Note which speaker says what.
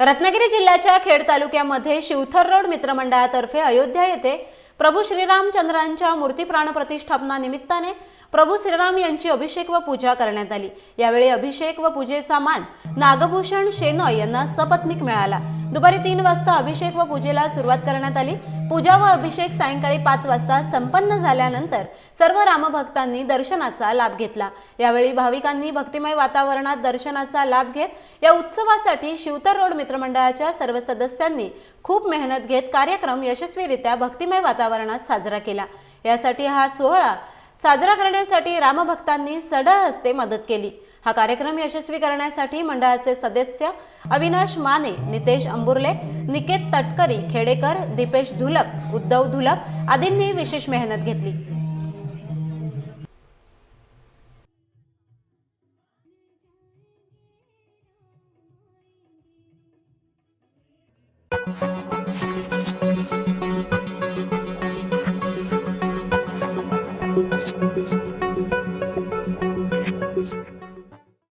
Speaker 1: रत्नागिरी जिल्ह्याच्या खेड तालुक्यामध्ये शिवथर रोड मित्रमंडळातर्फे अयोध्या येथे प्रभू श्रीरामचंद्रांच्या मूर्ती प्राण प्रतिष्ठापना निमित्ताने प्रभू श्रीराम यांची अभिषेक व पूजा करण्यात आली. यावेळी अभिषेक व पूजेचा मान नागभूषण शेनॉय यांना सपत्नीक मिळाला. दुपारी तीन वाजता अभिषेक व पूजेला सुरुवात करण्यात आली. पूजा व अभिषेक सायंकाळी पाच वाजता संपन्न झाल्यानंतर सर्व रामभक्तांनी दर्शनाचा लाभ घेतला. यावेळी भाविकांनी भक्तिमय वातावरणात दर्शनाचा लाभ घेत या उत्सवासाठी शिवतर रोड मित्रमंडळाच्या सर्व सदस्यांनी खूप मेहनत घेत कार्यक्रम यशस्वीरित्या भक्तिमय वातावरणात साजरा केला. यासाठी हा सोहळा साजरा करण्यासाठी रामभक्तांनी सडळ हस्ते मदत केली. हा कार्यक्रम यशस्वी करण्यासाठी मंडळाचे सदस्य अविनाश माने नितेश अंबुर्ले निकेत तटकरी खेडेकर दीपेश धुलप उद्धव धुलप आदींनी विशेष मेहनत घेतली.